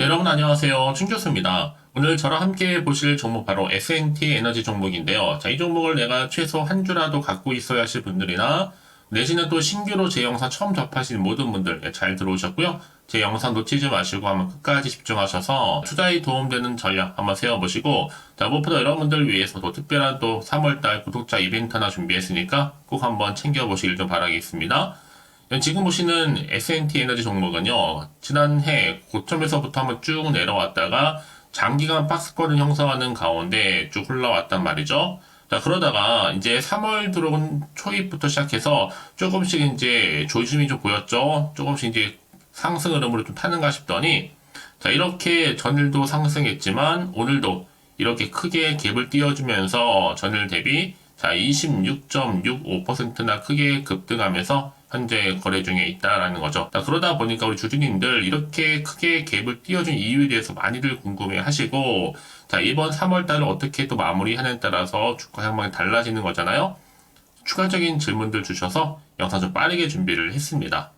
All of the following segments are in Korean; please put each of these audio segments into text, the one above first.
네, 여러분 안녕하세요. 충교수입니다. 오늘 저랑 함께 보실 종목 바로 S&T 에너지 종목인데요. 자, 이 종목을 내가 최소 한 주라도 갖고 있어야 하실 분들이나 내지는 또 신규로 제 영상 처음 접하시는 모든 분들 예, 잘 들어오셨고요. 제 영상 놓치지 마시고 한번 끝까지 집중하셔서 투자에 도움되는 전략 한번 세워보시고 자, 무엇보다 여러분들 위해서도 특별한 또 3월달 구독자 이벤트 하나 준비했으니까 꼭 한번 챙겨보시길 좀 바라겠습니다. 지금 보시는 S&T 에너지 종목은요, 지난해 고점에서부터 한번 쭉 내려왔다가 장기간 박스권을 형성하는 가운데 쭉 흘러왔단 말이죠. 자, 그러다가 이제 3월 들어온 초입부터 시작해서 조금씩 이제 조짐이 좀 보였죠. 조금씩 이제 상승 흐름으로 좀 타는가 싶더니, 자, 이렇게 전일도 상승했지만 오늘도 이렇게 크게 갭을 띄워주면서 전일 대비 자, 26.65%나 크게 급등하면서 현재 거래 중에 있다라는 거죠. 자, 그러다 보니까 우리 주주님들 이렇게 크게 갭을 띄워준 이유에 대해서 많이들 궁금해 하시고, 자, 이번 3월 달을 어떻게 또 마무리하느냐에 따라서 주가 향방이 달라지는 거잖아요. 추가적인 질문들 주셔서 영상 좀 빠르게 준비를 했습니다.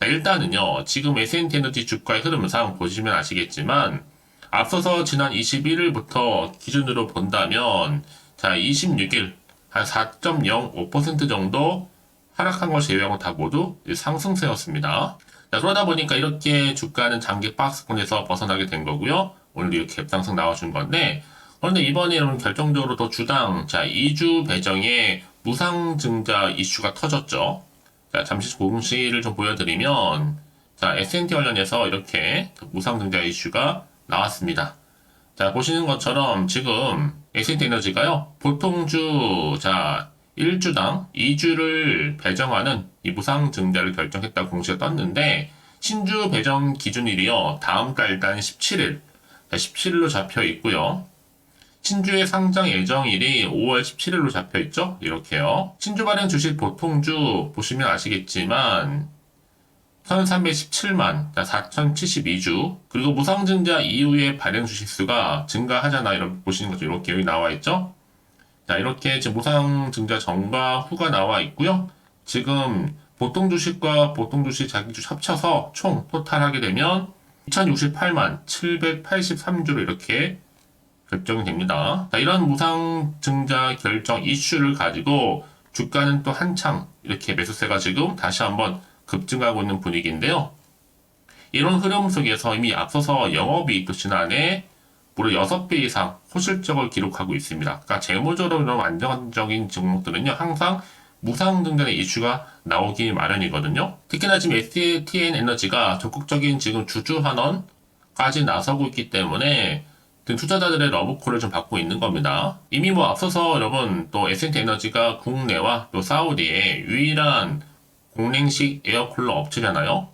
자, 일단은요, 지금 S&T 에너지 주가의 흐름상 보시면 아시겠지만, 앞서서 지난 21일부터 기준으로 본다면, 자, 26일, 한 4.05% 정도 하락한 걸 제외하고 다 모두 상승세였습니다. 자, 그러다 보니까 이렇게 주가는 장기 박스권에서 벗어나게 된 거고요. 오늘 이렇게 갭상승 나와준 건데, 그런데 이번에 여러분 결정적으로 또 주당, 자, 2주 배정에 무상증자 이슈가 터졌죠. 자, 잠시 공시를 좀 보여드리면, 자, S&T 관련해서 이렇게 무상증자 이슈가 나왔습니다. 자, 보시는 것처럼 지금 S&T 에너지가요, 보통주, 자, 1주당 2주를 배정하는 이 무상증자를 결정했다고 공시가 떴는데, 신주 배정 기준일이요, 다음 달 일단 17일, 17일로 잡혀 있고요. 신주의 상장 예정일이 5월 17일로 잡혀 있죠? 이렇게요. 신주 발행 주식 보통주 보시면 아시겠지만, 1317만, 4072주, 그리고 무상증자 이후에 발행 주식수가 증가하잖아. 이렇게 보시는 거죠. 이렇게 여기 나와 있죠? 자, 이렇게 지금 무상증자 전과 후가 나와 있고요. 지금 보통 주식과 보통 주식 자기 주식 합쳐서 총 토탈 하게 되면 2068만 783주로 이렇게 결정이 됩니다. 자, 이런 무상 증자 결정 이슈를 가지고 주가는 또 한창 이렇게 매수세가 지금 다시 한번 급증하고 있는 분위기인데요. 이런 흐름 속에서 이미 앞서서 영업이익도 지난해 무려 6배 이상 호실적을 기록하고 있습니다. 그러니까 재무적으로 안정적인 종목들은요, 항상 무상증자의 이슈가 나오기 마련이거든요. 특히나 지금 STN 에너지가 적극적인 지금 주주 환원까지 나서고 있기 때문에 투자자들의 러브콜을 좀 받고 있는 겁니다. 이미 뭐 앞서서 여러분 또 S&T 에너지가 국내와 또 사우디의 유일한 공랭식 에어쿨러 업체잖아요.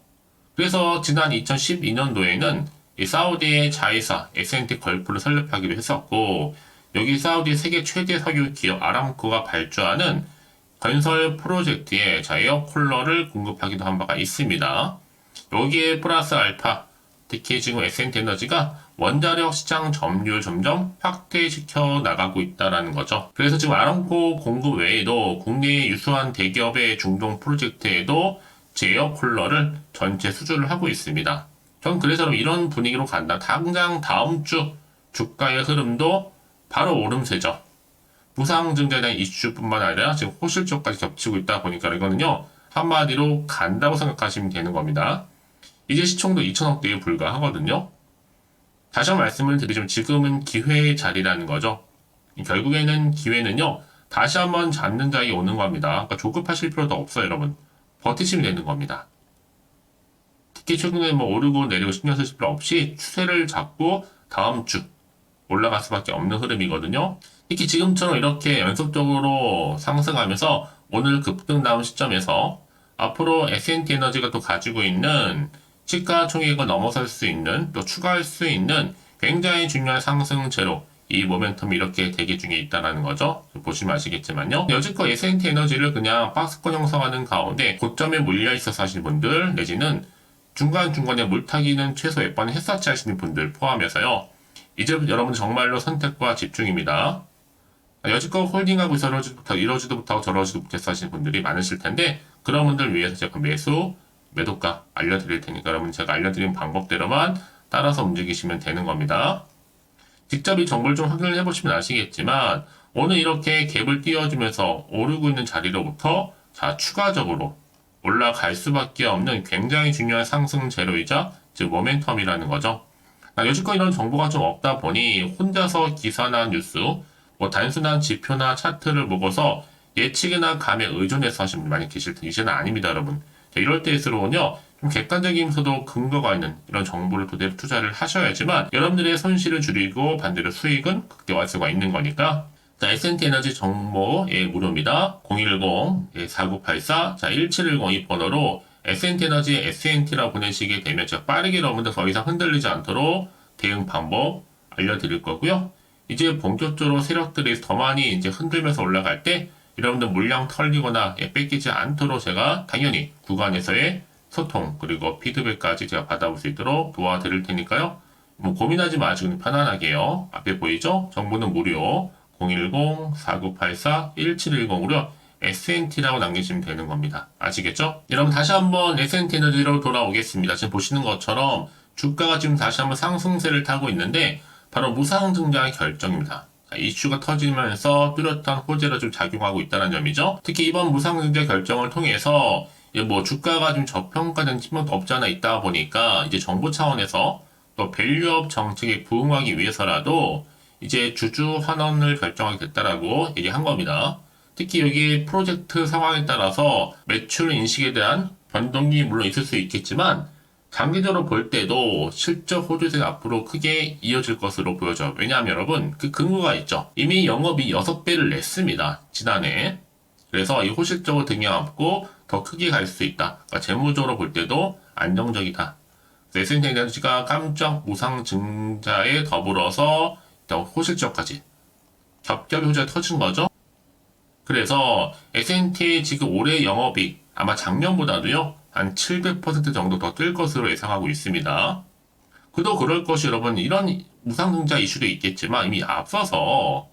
그래서 지난 2012년도에는 이 사우디의 자회사 S&T 걸프를 설립하기로 했었고 여기 사우디 세계 최대 석유 기업 아람코가 발주하는 건설 프로젝트에 자 에어쿨러를 공급하기도 한 바가 있습니다. 여기에 플러스 알파 특히 지금 S&T 에너지가 원자력 시장 점유율 점점 확대시켜 나가고 있다라는 거죠. 그래서 지금 아람코 공급 외에도 국내에 유수한 대기업의 중동 프로젝트에도 제어 쿨러를 전체 수주를 하고 있습니다. 전 그래서 이런 분위기로 간다. 당장 다음 주 주가의 흐름도 바로 오름세죠. 무상증자에 대한 이슈뿐만 아니라 지금 호실적까지 겹치고 있다 보니까 이거는요. 한마디로 간다고 생각하시면 되는 겁니다. 이제 시총도 2천억대에 불과하거든요. 다시 한번 말씀을 드리자면 지금은 기회의 자리라는 거죠. 결국에는 기회는요. 다시 한번 잡는 자리 오는 겁니다. 그러니까 조급하실 필요도 없어요, 여러분. 버티시면 되는 겁니다. 특히 최근에 뭐 오르고 내리고 신경 쓰실 필요 없이 추세를 잡고 다음 주 올라갈 수밖에 없는 흐름이거든요. 특히 지금처럼 이렇게 연속적으로 상승하면서 오늘 급등 나온 시점에서 앞으로 S&T 에너지가 또 가지고 있는 시가총액을 넘어설 수 있는 또 추가할 수 있는 굉장히 중요한 상승제로 이 모멘텀이 이렇게 대기 중에 있다는 거죠. 보시면 아시겠지만요. 여지껏 S&T 에너지를 그냥 박스권 형성하는 가운데 고점에 물려 있어서 하시는 분들 내지는 중간중간에 물타기는 최소 몇 번 했었지 하시는 분들 포함해서요. 이제부터 여러분 정말로 선택과 집중입니다. 여지껏 홀딩하고 이러지도 못하고 이러지도 못하고 저러지도 못해서 하시는 분들이 많으실 텐데 그런 분들 위해서 제가 매수, 매도가 알려드릴 테니까 여러분 제가 알려드린 방법대로만 따라서 움직이시면 되는 겁니다. 직접 이 정보를 좀 확인을 해보시면 아시겠지만 오늘 이렇게 갭을 띄워주면서 오르고 있는 자리로부터 자 추가적으로 올라갈 수밖에 없는 굉장히 중요한 상승 재료이자 즉 모멘텀이라는 거죠. 아, 여지껏 이런 정보가 좀 없다 보니 혼자서 기사나 뉴스, 뭐 단순한 지표나 차트를 보고서 예측이나 감에 의존해서 하시는 분이 많이 계실 텐데 이제는 아닙니다, 여러분. 자, 이럴 때일수록은요, 좀 객관적이면서도 근거가 있는 이런 정보를 그대로 투자를 하셔야지만 여러분들의 손실을 줄이고 반대로 수익은 극대화할 수가 있는 거니까 자, S&T 에너지 정보, 예, 무료입니다. 010, 예, 4984, 자, 1710 이 번호로 S&T 에너지 S&T라고 보내시게 되면 제가 빠르게 여러분들 더 이상 흔들리지 않도록 대응 방법 알려드릴 거고요. 이제 본격적으로 세력들이 더 많이 이제 흔들면서 올라갈 때 여러분들 물량 털리거나 예, 뺏기지 않도록 제가 당연히 구간에서의 소통 그리고 피드백까지 제가 받아볼 수 있도록 도와드릴 테니까요. 뭐 고민하지 마시고 편안하게요. 앞에 보이죠? 정보는 무료 010-4984-1710으로 SNT라고 남기시면 되는 겁니다. 아시겠죠? 여러분 다시 한번 SNT 에너지로 돌아오겠습니다. 지금 보시는 것처럼 주가가 지금 다시 한번 상승세를 타고 있는데 바로 무상증자 결정입니다. 자, 이슈가 터지면서 뚜렷한 호재로 좀 작용하고 있다는 점이죠. 특히 이번 무상증자 결정을 통해서 뭐 주가가 좀 저평가된 측면도 없지 않아 있다 보니까 이제 정부 차원에서 또 밸류업 정책에 부응하기 위해서라도 이제 주주 환원을 결정하게 됐다라고 얘기한 겁니다. 특히 여기 프로젝트 상황에 따라서 매출 인식에 대한 변동이 물론 있을 수 있겠지만 장기적으로 볼 때도 실적 호조세가 앞으로 크게 이어질 것으로 보여져요. 왜냐하면 여러분 그 근거가 있죠. 이미 영업이 6배를 냈습니다. 지난해. 그래서 이 호실적으로 등에 업고 더 크게 갈 수 있다. 그러니까 재무적으로 볼 때도 안정적이다. S&T 에너지가 깜짝 무상 증자에 더불어서 호실적까지 겹겹이 호재가 터진 거죠. 그래서 S&T 지금 올해 영업이익 아마 작년보다도요 한 700% 정도 더 뜰 것으로 예상하고 있습니다. 그도 그럴 것이 여러분 이런 무상증자 이슈도 있겠지만 이미 앞서서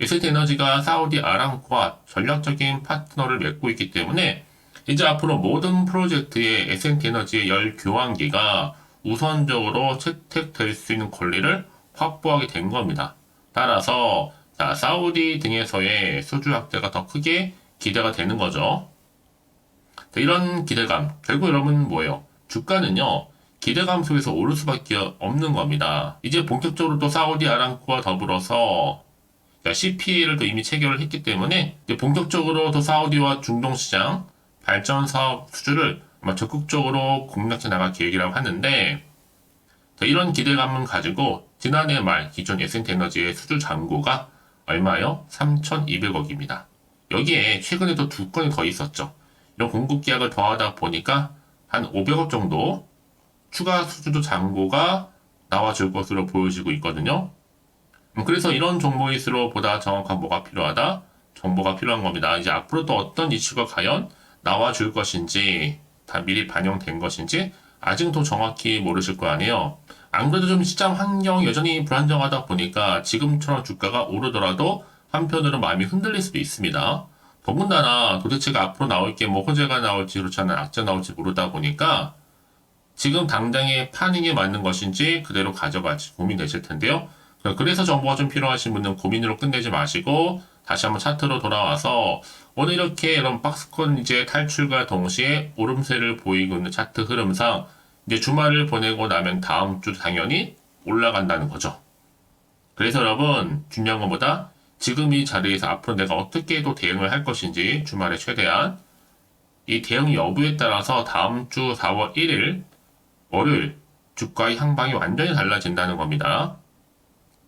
S&T 에너지가 사우디 아람코와 전략적인 파트너를 맺고 있기 때문에 이제 앞으로 모든 프로젝트의 S&T 에너지의 열 교환기가 우선적으로 채택될 수 있는 권리를 확보하게 된 겁니다. 따라서 자, 사우디 등에서의 수주 확대가 더 크게 기대가 되는 거죠. 자, 이런 기대감 결국 여러분 뭐예요? 주가는요 기대감 속에서 오를 수밖에 없는 겁니다. 이제 본격적으로 또 사우디 아람코와 더불어서 CP를 또 이미 체결을 했기 때문에 본격적으로 또 사우디와 중동 시장 발전 사업 수주를 아마 적극적으로 공략해 나갈 계획이라고 하는데 자, 이런 기대감을 가지고 지난해 말 기존 S&T 에너지의 수주 잔고가 얼마요? 3,200억입니다. 여기에 최근에도 두 건이 더 있었죠. 이런 공급 계약을 더하다 보니까 한 500억 정도 추가 수주도 잔고가 나와줄 것으로 보여지고 있거든요. 음, 그래서 이런 정보일수록 보다 정확한 뭐가 필요하다? 정보가 필요한 겁니다. 이제 앞으로 또 어떤 이슈가 과연 나와줄 것인지 다 미리 반영된 것인지 아직은 더 정확히 모르실 거 아니에요. 안 그래도 좀 시장 환경 여전히 불안정하다 보니까 지금처럼 주가가 오르더라도 한편으로 마음이 흔들릴 수도 있습니다. 더군다나 도대체가 앞으로 나올 게 뭐 호재가 나올지 그렇지 않은 악재 나올지 모르다 보니까 지금 당장의 파닝에 맞는 것인지 그대로 가져갈지 고민되실 텐데요. 그래서 정보가 좀 필요하신 분은 고민으로 끝내지 마시고 다시 한번 차트로 돌아와서 오늘 이렇게 이런 박스권 이제 탈출과 동시에 오름세를 보이고 있는 차트 흐름상 이제 주말을 보내고 나면 다음 주 당연히 올라간다는 거죠. 그래서 여러분 중요한 것보다 지금 이 자리에서 앞으로 내가 어떻게 또 대응을 할 것인지 주말에 최대한 이 대응 여부에 따라서 다음 주 4월 1일 월요일 주가의 향방이 완전히 달라진다는 겁니다.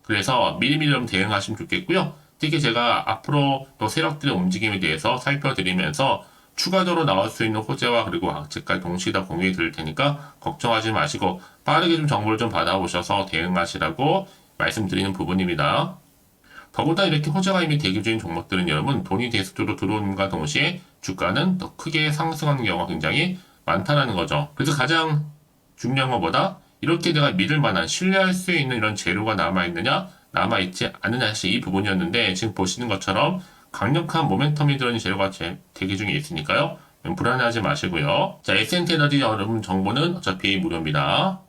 그래서 미리미리 좀 대응하시면 좋겠고요. 특히 제가 앞으로 또 세력들의 움직임에 대해서 살펴드리면서 추가적으로 나올 수 있는 호재와 그리고 악재까지 동시에 다 공유해 드릴 테니까 걱정하지 마시고 빠르게 좀 정보를 좀 받아보셔서 대응하시라고 말씀드리는 부분입니다. 더구나 이렇게 호재가 이미 대기 중인 종목들은 여러분 돈이 대수적으로 들어오는과 동시에 주가는 더 크게 상승하는 경우가 굉장히 많다는 거죠. 그래서 가장 중요한 것보다 이렇게 내가 믿을 만한 신뢰할 수 있는 이런 재료가 남아 있느냐 남아 있지 않느냐 사실 이 부분이었는데 지금 보시는 것처럼 강력한 모멘텀이 들어있는 재료가 대기 중에 있으니까요. 불안해하지 마시고요. 자, S&T 에너지 여러분 정보는 어차피 무료입니다.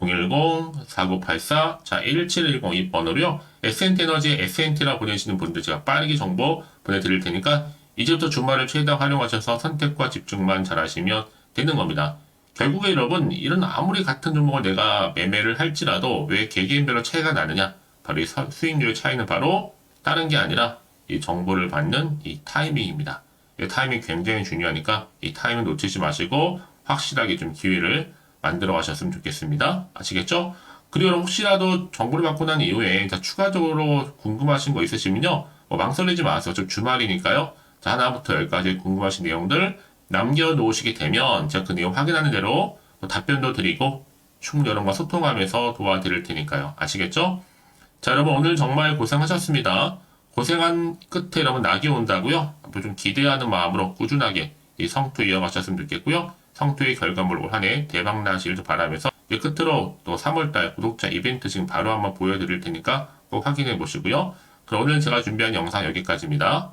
010-4984, 자, 1710이 번호로요. SNT 에너지 SNT라 보내시는 분들 제가 빠르게 정보 보내드릴 테니까 이제부터 주말을 최대한 활용하셔서 선택과 집중만 잘 하시면 되는 겁니다. 결국에 여러분, 이런 아무리 같은 종목을 내가 매매를 할지라도 왜 개개인별로 차이가 나느냐? 바로 이 서- 수익률의 차이는 바로 다른 게 아니라 이 정보를 받는 이 타이밍입니다. 이 타이밍 굉장히 중요하니까 이 타이밍 놓치지 마시고 확실하게 좀 기회를 만들어 가셨으면 좋겠습니다. 아시겠죠? 그리고 혹시라도 정보를 받고 난 이후에 자, 추가적으로 궁금하신 거 있으시면요. 뭐 망설이지 마세요. 좀 주말이니까요. 자, 하나부터 열까지 궁금하신 내용들 남겨놓으시게 되면 제가 그 내용 확인하는 대로 뭐 답변도 드리고 충분히 여러분과 소통하면서 도와드릴 테니까요. 아시겠죠? 자, 여러분 오늘 정말 고생하셨습니다. 고생한 끝에 여러분 낙이 온다고요. 앞으로 좀 기대하는 마음으로 꾸준하게 이 성투 이어가셨으면 좋겠고요. 성투의 결과물 올 한 해 대박 나시길 바라면서 이 끝으로 또 3월달 구독자 이벤트 지금 바로 한번 보여드릴 테니까 꼭 확인해 보시고요. 그럼 오늘 제가 준비한 영상 여기까지입니다.